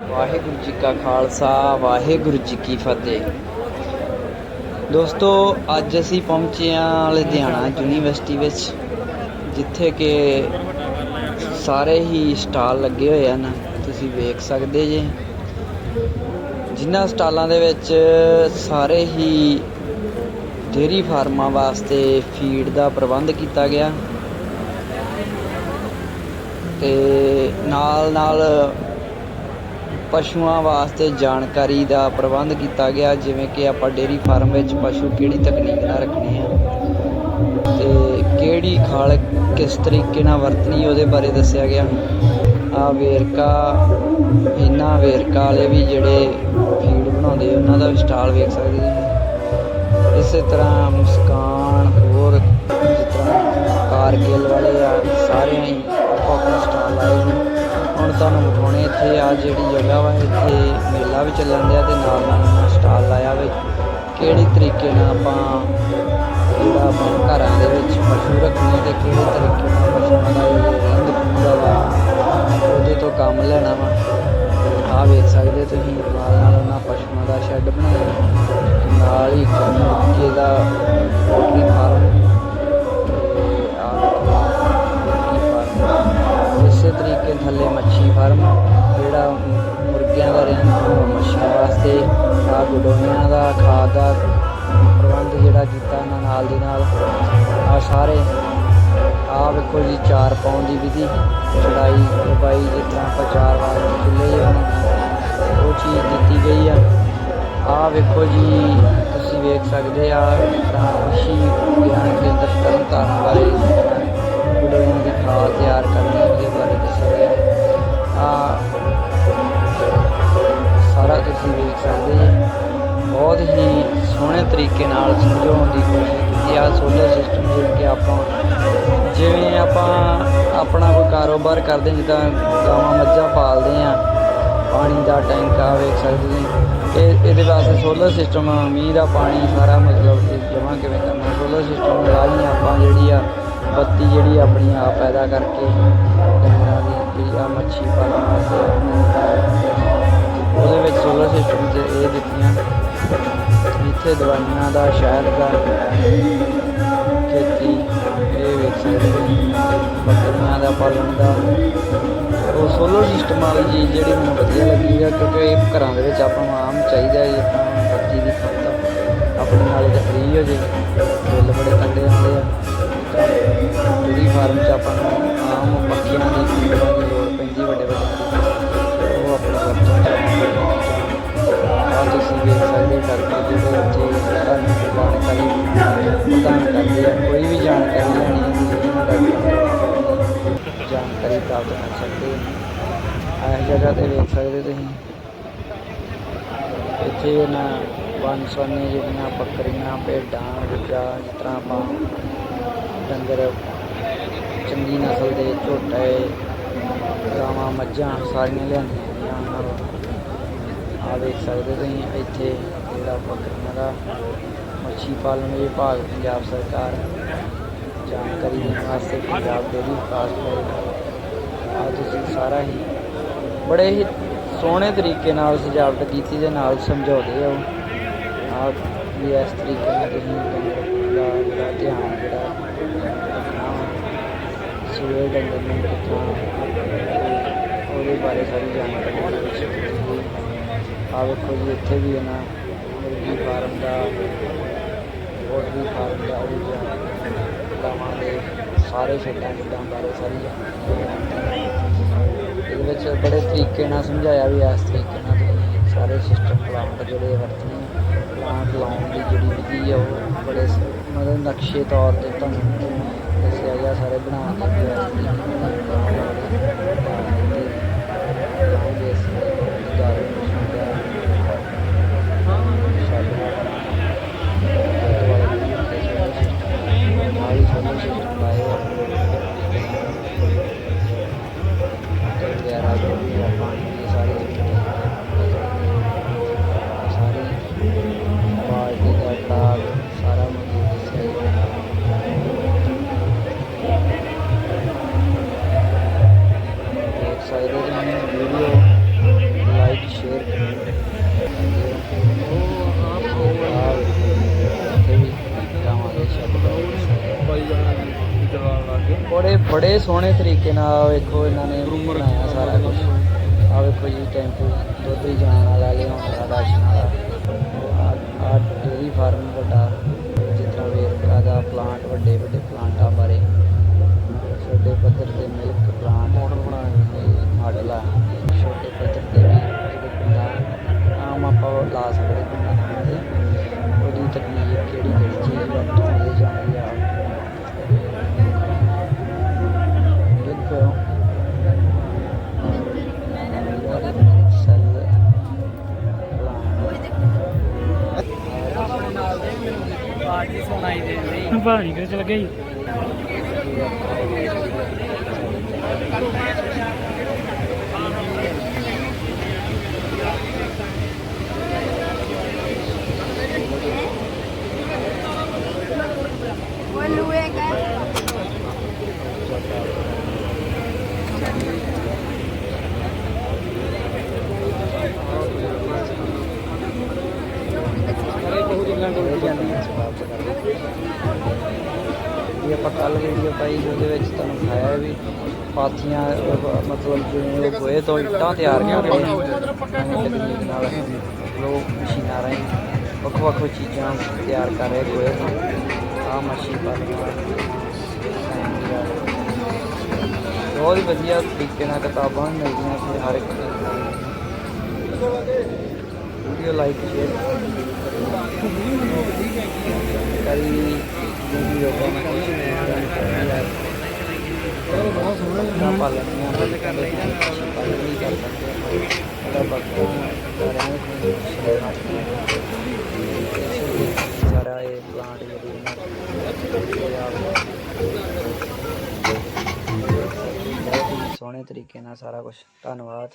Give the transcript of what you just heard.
ਵਾਹਿਗੁਰੂ ਜੀ ਕਾ ਖਾਲਸਾ, ਵਾਹਿਗੁਰੂ ਜੀ ਕੀ ਫਤਿਹ। ਦੋਸਤੋ, ਅੱਜ ਅਸੀਂ ਪਹੁੰਚੇ ਹਾਂ ਲੁਧਿਆਣਾ ਯੂਨੀਵਰਸਿਟੀ ਵਿੱਚ, ਜਿੱਥੇ ਕਿ ਸਾਰੇ ਹੀ ਸਟਾਲ ਲੱਗੇ ਹੋਏ ਹਨ। ਤੁਸੀਂ ਵੇਖ ਸਕਦੇ ਜੇ। ਜਿਨ੍ਹਾਂ ਸਟਾਲਾਂ ਦੇ ਵਿੱਚ ਸਾਰੇ ਹੀ ਡੇਰੀ ਫਾਰਮਾਂ ਵਾਸਤੇ ਫੀਡ ਦਾ ਪ੍ਰਬੰਧ ਕੀਤਾ ਗਿਆ। ਤੇ ਨਾਲ ਨਾਲ ਪਸ਼ੂਆਂ ਵਾਸਤੇ ਜਾਣਕਾਰੀ ਦਾ ਪ੍ਰਬੰਧ ਕੀਤਾ ਗਿਆ, ਜਿਵੇਂ ਕਿ ਆਪਾਂ ਡੇਰੀ ਫਾਰਮ ਵਿੱਚ ਪਸ਼ੂ ਕਿਹੜੀ ਤਕਨੀਕ ਨਾਲ ਰੱਖਣੇ ਆ ਤੇ ਕਿਹੜੀ ਖਾਲ ਕਿਸ ਤਰੀਕੇ ਨਾਲ ਵਰਤਣੀ ਉਹਦੇ ਬਾਰੇ ਦੱਸਿਆ ਗਿਆ। ਆ ਵੇਰਕਾ, ਇਹਨਾਂ ਵੇਰਕਾ ਵਾਲੇ ਵੀ ਜਿਹੜੇ ਫੀਡ ਬਣਾਉਂਦੇ ਉਹਨਾਂ ਦਾ ਵੀ ਸਟਾਲ ਵੇਖ ਸਕਦੇ ਜੀ ਇਸੇ ਤਰ੍ਹਾਂ ਮੁਸਕਾਨ, ਹੋਰ ਜਿਸ ਤਰ੍ਹਾਂ ਕਾਰਗਿਲ ਵਾਲੇ ਆ, ਸਾਰਿਆਂ ਹੀ ਆਪੋ ਆਪਣਾ ਸਟਾਲ ਲਾਏ ਨੇ ਹੁਣ ਤੁਹਾਨੂੰ ਵਿਖਾਉਣੇ ਇੱਥੇ ਆ ਜਿਹੜੀ ਜਗ੍ਹਾ ਵਾ, ਇੱਥੇ ਮੇਲਾ ਵੀ ਚੱਲਣ ਡਿਆ ਤੇ ਨਾਲ ਨਾਲ ਸਟਾਲ ਲਾਇਆ ਵੇ। ਕਿਹੜੀ ਤਰੀਕੇ ਨਾਲ ਆਪਾਂ ਜਿਹੜਾ ਆਪਾਂ ਘਰਾਂ ਦੇ ਵਿੱਚ ਪਸ਼ੂ ਰੱਖਣੇ ਤੇ ਕਿਹੜੇ ਤਰੀਕੇ ਨਾਲ ਪਸ਼ੂਆਂ ਦਾ ਰਹਿੰਦ ਖੂੰਹਦ ਵਾ, ਉਹਦੇ ਤੋਂ ਕੰਮ ਲੈਣਾ ਵਾ। ਆ ਵੇਖ ਸਕਦੇ ਤੁਸੀਂ, ਨਾਲ ਨਾਲ ਉਹਨਾਂ ਪਸ਼ੂਆਂ ਦਾ ਸ਼ੈੱਡ ਬਣਾਇਆ। ਨਾਲ ਹੀ ਇੱਕ ਦਾ ਨਾਲ ਦੀ ਨਾਲ ਆ ਸਾਰੇ ਆ ਵੇਖੋ ਜੀ, ਚਾਰ ਪਾਉਣ ਦੀ ਵਿਧੀ, ਚੜਾਈ ਲੰਬਾਈ ਜਿਸ ਤਰ੍ਹਾਂ ਆਪਾਂ ਚਾਰ ਵਾਰ ਖੁੱਲੇ ਉਹ ਚੀਜ਼ ਦਿੱਤੀ ਗਈ ਆ। ਆ ਵੇਖੋ ਜੀ, ਤੁਸੀਂ ਵੇਖ ਸਕਦੇ ਆ ਤਾਂ ਖੁਸ਼ੀ, ਗਿਆਨ ਕੇਂਦਰ ਤਰਨਤਾਰਨ ਬਾਰੇ ਗੁਡੋਆਂ ਦੀ ਖਾਦ ਤਿਆਰ ਕਰਨੀ, ਉਹਦੇ ਬਾਰੇ ਦੱਸਿਆ ਗਿਆ। ਆ ਸਾਰਾ ਤੁਸੀਂ ਵੇਖ ਸਕਦੇ ਜੀ। ਬਹੁਤ ਹੀ ਸੋਹਣੇ ਤਰੀਕੇ ਨਾਲ ਸਮਝਾਉਣ ਦੀ ਕੋਸ਼ਿਸ਼ ਕੀਤੀ ਆ ਸੋਲਰ ਸਿਸਟਮ ਜਿਵੇਂ ਕਿ ਆਪਾਂ ਜਿਵੇਂ ਆਪਾਂ ਆਪਣਾ ਕੋਈ ਕਾਰੋਬਾਰ ਕਰਦੇ ਜਿੱਦਾਂ ਗਾਵਾਂ ਮੱਝਾਂ ਪਾਲਦੇ ਆ ਪਾਣੀ ਦਾ ਟੈਂਕ ਆ, ਵੇਖ ਸਕਦੇ ਜੀ। ਇਹ, ਇਹਦੇ ਵਾਸਤੇ ਸੋਲਰ ਸਿਸਟਮ ਮੀਂਹ ਦਾ ਪਾਣੀ ਸਾਰਾ ਮਤਲਬ ਕਿ ਜਮ੍ਹਾਂ ਕਿਵੇਂ ਕਰਨਾ ਸੋਲਰ ਸਿਸਟਮ ਰਾਹੀਂ ਆਪਾਂ ਜਿਹੜੀ ਆ, ਬੱਤੀ ਜਿਹੜੀ ਆਪਣੀ ਆਪ ਪੈਦਾ ਕਰਕੇ ਡੰਗਰਾਂ ਦੀ ਜਿਹੜੀ ਆ ਮੱਛੀ ਪਾਲਣ ਵਾਸਤੇ ਇੱਥੇ ਦਵਾਈਆਂ ਦਾ ਸ਼ਹਿਰ ਦਾ ਖੇਤੀ ਇਹ ਵੇਖ ਸਕਦੇ ਬੱਕਰੀਆਂ ਦਾ ਪਾਲਣ ਦਾ। ਉਹ ਸੋਲਰ ਸਿਸਟਮ ਵਾਲੀ ਚੀਜ਼ ਜਿਹੜੀ ਮੈਨੂੰ ਵਧੀਆ ਲੱਗੀ ਆ, ਕਿਉਂਕਿ ਇਹ ਘਰਾਂ ਦੇ ਵਿੱਚ ਆਪਾਂ ਨੂੰ ਆਮ ਚਾਹੀਦਾ ਹੈ ਜਿੱਦਾਂ ਬੱਤੀ ਦੀ ਖਪਤ ਆਪਣੇ ਨਾਲ ਤਾਂ ਫ੍ਰੀ ਹੋ ਜੇ। ਬਿੱਲ ਬੜੇ ਤੰਡੇ ਆਉਂਦੇ ਆ। ਡੇਰੀ ਫਾਰਮ 'ਚ ਆਪਾਂ ਨੂੰ ਆਮ ਪੱਖੀਆਂ ਦੀ ਪ੍ਰਾਪਤ ਕਰ ਸਕਦੇ ਹੋ। ਇਸ ਜਗ੍ਹਾ ਤੇ ਵੇਖ ਸਕਦੇ ਤੁਸੀਂ। ਇੱਥੇ ਨਾ ਵਨ ਸਵੰਨੇ ਜਿਹੜੀਆਂ ਬੱਕਰੀਆਂ, ਭੇਡਾਂ ਜਾਂ ਜਿਸ ਤਰ੍ਹਾਂ ਆਪਾਂ ਡੰਗਰ ਚੰਗੀ ਨਸਲ ਦੇ ਝੋਟੇ, ਗਾਵਾਂ, ਮੱਝਾਂ ਸਾਰੀਆਂ ਲਿਆਂਦੀਆਂ ਗਈਆਂ ਉਹਨਾਂ ਨੂੰ। ਆ ਵੇਖ ਸਕਦੇ ਤੁਸੀਂ, ਇੱਥੇ ਜਿਹੜਾ ਬੱਕਰੀਆਂ ਦਾ ਮੱਛੀ ਪਾਲਣ ਵਿਭਾਗ ਪੰਜਾਬ ਸਰਕਾਰ ਜਾਣਕਾਰੀ ਦੇਣ ਵਾਸਤੇ ਪੰਜਾਬ ਡੇਅਰੀ ਵਿਕਾਸ ਬੋਰਡ ਆ ਤੁਸੀਂ ਸਾਰਾ ਹੀ ਬੜੇ ਹੀ ਸੋਹਣੇ ਤਰੀਕੇ ਨਾਲ ਸਜਾਵਟ ਕੀਤੀ ਦੇ ਨਾਲ ਸਮਝਾਉਂਦੇ ਹੋ ਆ ਵੀ ਇਸ ਤਰੀਕੇ ਨਾਲ ਤੁਸੀਂ ਦਾ ਜਿਹੜਾ ਧਿਆਨ ਜਿਹੜਾ ਰੱਖਣਾ ਵਾ। ਸੂਏ ਡੰਗਰ ਨੂੰ ਕਿੱਥੋਂ ਉਹਦੇ ਬਾਰੇ ਸਾਰੀ ਜਾਣਕਾਰੀ ਉਹਨਾਂ ਵਿੱਚ ਦਿੱਤੀ ਆ ਵੇਖੋ ਜੀ, ਇੱਥੇ ਵੀ ਇਹਨਾਂ ਮੁਰਗੀ ਫਾਰਮ ਦਾ ਪੋਲਟਰੀ ਫਾਰਮ ਦਾ ਵੀ ਗਾਵਾਂ ਦੇ ਸਾਰੇ ਛੱਡਾਂ ਛੱਡਾਂ ਬਾਰੇ ਸਾਰੀ ਇਹਦੇ ਵਿੱਚ ਬੜੇ ਤਰੀਕੇ ਨਾਲ ਸਮਝਾਇਆ ਵੀ ਇਸ ਤਰੀਕੇ ਨਾਲ ਤੁਸੀਂ ਸਾਰੇ ਸਿਸਟਮ ਪਲਾਂਟ ਜਿਹੜੇ ਵਰਤਣੇ ਪਲਾਂਟ ਲਾਉਣ ਦੀ ਜਿਹੜੀ ਵਿਧੀ ਆ ਉਹ ਬੜੇ ਮਤਲਬ ਨਕਸ਼ੇ ਤੌਰ ਤੇ ਤੁਹਾਨੂੰ ਦੱਸਿਆ ਗਿਆ, ਸਾਰੇ ਬਣਾ ਕੇ ਬੜੇ ਸੋਹਣੇ ਤਰੀਕੇ ਨਾਲ ਵੇਖੋ ਇਹਨਾਂ ਨੇ ਬਣਾਇਆ ਸਾਰਾ ਕੁਝ ਆ ਵੇਖੋ ਜੀ, ਟੈਂਪੂ, ਦੁੱਧ ਜਾਣ ਵਾਲਾ ਲਿਆਉਣ ਵਾਲਾ, ਰਾਸ਼ਨ ਵਾਲਾ। ਆ ਡੇਰੀ ਫਾਰਮ ਵੱਡਾ ਜਿਸ ਤਰ੍ਹਾਂ ਵੇਰਕਾ ਦਾ ਪਲਾਂਟ ਵੱਡੇ ਵੱਡੇ ਪਲਾਂਟਾਂ ਬਾਰੇ। ਛੋਟੇ ਪੱਧਰ ਤੇ ਮਿਲਕ ਦੇ ਰਹੀ ਭਾਰੀ ਕਿ ਚਲ ਗਈ ਇਹ ਆਪਾਂ ਕੱਲ ਵੀਡੀਓ ਪਾਈ ਉਹਦੇ ਵਿੱਚ ਤੁਹਾਨੂੰ ਦਿਖਾਇਆ ਵੀ ਪਾਥੀਆਂ ਅਹ, ਮਤਲਬ ਜਿਵੇਂ ਉਹ ਗੋਹੇ ਤੋਂ ਇੱਟਾਂ ਤਿਆਰ ਕਰ ਰਹੇ ਨੇ। ਤਕਨੀਕ ਨਾਲ ਲੋਕ ਮਸ਼ੀਨਾਂ ਰਾਹੀਂ ਵੱਖ ਵੱਖ ਚੀਜ਼ਾਂ ਤਿਆਰ ਕਰ ਰਹੇ ਗੋਹੇ ਤੋਂ ਆਹ ਮਸ਼ੀਨ ਪਾ ਬਹੁਤ ਹੀ ਵਧੀਆ ਤਰੀਕੇ ਨਾਲ ਕਿਤਾਬਾਂ ਵੀ ਮਿਲਦੀਆਂ ਇੱਥੇ ਹਰ ਇੱਕ ਵੀਡੀਓ ਲਾਈਕ ਸ਼ੇਅਰ। ਕਰੀ ਵੀਡੀਓ ਕਮੈਂਟ ਬਹੁਤ ਸੋਹਣਾ ਪਾਲਣ ਨੂੰ ਪਾਲਣ ਨਹੀਂ ਕਰ ਸਕਦੇ ਉਹਦਾ ਬੱਕਰਾ ਸਾਰਾ ਇਹ ਪਲਾਂਟ ਜਿਹੜੀ ਬਹੁਤ ਹੀ ਸੋਹਣੇ ਤਰੀਕੇ ਨਾਲ ਸਾਰਾ ਕੁਝ ਧੰਨਵਾਦ